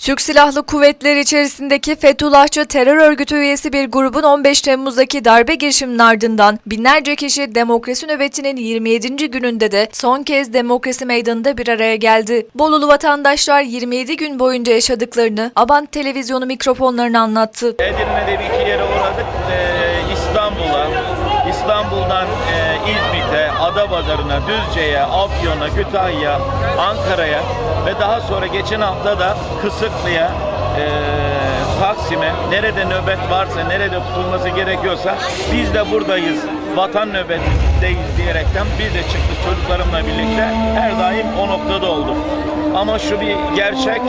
Türk Silahlı Kuvvetleri içerisindeki Fethullahçı terör örgütü üyesi bir grubun 15 Temmuz'daki darbe girişiminin ardından binlerce kişi demokrasi nöbetinin 27. gününde de son kez demokrasi meydanında bir araya geldi. Bolulu vatandaşlar 27 gün boyunca yaşadıklarını Abant televizyonu mikrofonlarına anlattı. Edirne'de bir iki yere uğradık. Ee, İstanbul'dan e, İzmit'e, Adapazarı'na, Düzce'ye, Afyon'a, Kütahya, Ankara'ya ve daha sonra geçen hafta da Kısıklı'ya, e, Taksim'e, nerede nöbet varsa, nerede tutulması gerekiyorsa biz de buradayız, vatan nöbetindeyiz diyerekten biz de çıktık çocuklarımla birlikte. Her daim o noktada olduk. Ama şu bir gerçek,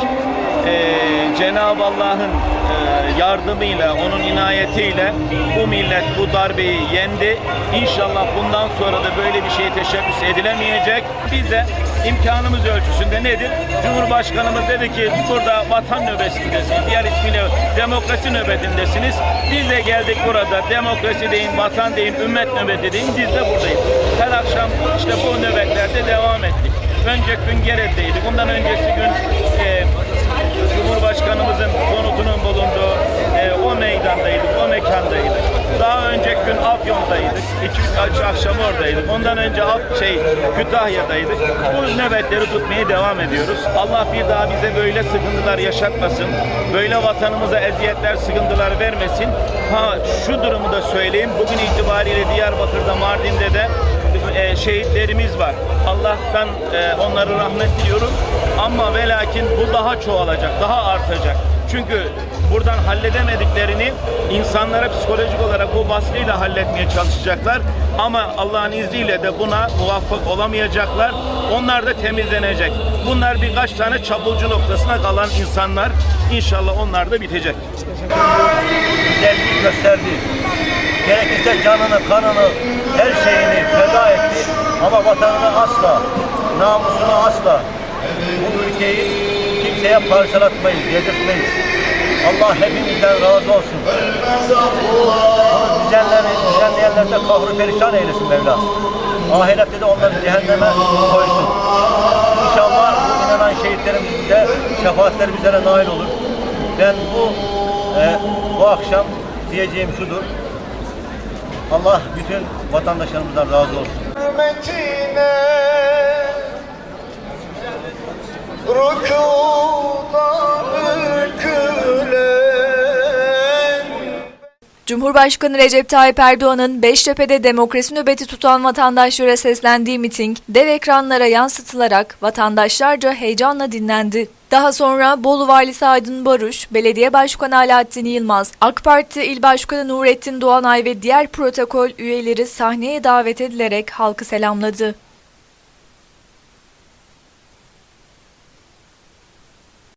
e, Cenab-ı Allah'ın e, yardımıyla, onun inayetiyle bu millet bu darbeyi yendi. İnşallah bundan sonra da böyle bir şeye teşebbüs edilemeyecek. Biz de imkanımız ölçüsünde nedir? Cumhurbaşkanımız dedi ki burada vatan nöbetindesiniz, diğer ismiyle demokrasi nöbetindesiniz. Biz de geldik burada demokrasi deyin, vatan deyin, ümmet nöbeti deyin, biz de buradayız. Her akşam işte bu nöbetlerde devam ettik. Önceki gün Gere'deydik. Bundan öncesi gün e, Cumhurbaşkanımızın konutunun bulunduğu e, o meydandaydık, o mekandaydık. Daha önceki gün Afyon'daydık. İki üç akşam oradaydık. Ondan önce Af, şey Kütahya'daydık. Bu nöbetleri tutmaya devam ediyoruz. Allah bir daha bize böyle sıkıntılar yaşatmasın. Böyle vatanımıza eziyetler, sıkıntılar vermesin. Ha şu durumu da söyleyeyim. Bugün itibariyle Diyarbakır'da, Mardin'de de e, şehitlerimiz var. Allah'tan e, onları rahmet diliyorum. Ama ve lakin bu daha çoğalacak, daha artacak. Çünkü buradan halledemediklerini insanlara psikolojik olarak bu baskıyla halletmeye çalışacaklar. Ama Allah'ın izniyle de buna muvaffak olamayacaklar. Onlar da temizlenecek. Bunlar birkaç tane çapulcu noktasına kalan insanlar. İnşallah onlar da bitecek. güzelliği gösterdi. Gerekirse canını, kanını, her şeyini feda etti. Ama vatanını asla, namusunu asla, bu ülkeyi kimseye parçalatmayız, yedirtmeyiz. Allah hepimizden razı olsun. Bunu düzenleri, düzenleyenler de kahrı perişan eylesin Mevla. Ahirette de onları cehenneme koysun. İnşallah bu inanan şehitlerimiz de şefaatleri bizlere nail olur. Ben bu e, bu akşam diyeceğim şudur. Allah bütün vatandaşlarımızdan razı olsun. hürmetine Rükuda bükülen Cumhurbaşkanı Recep Tayyip Erdoğan'ın Beştepe'de demokrasi nöbeti tutan vatandaşlara seslendiği miting dev ekranlara yansıtılarak vatandaşlarca heyecanla dinlendi. Daha sonra Bolu Valisi Aydın Baruş, Belediye Başkanı Alaaddin Yılmaz, AK Parti İl Başkanı Nurettin Doğanay ve diğer protokol üyeleri sahneye davet edilerek halkı selamladı.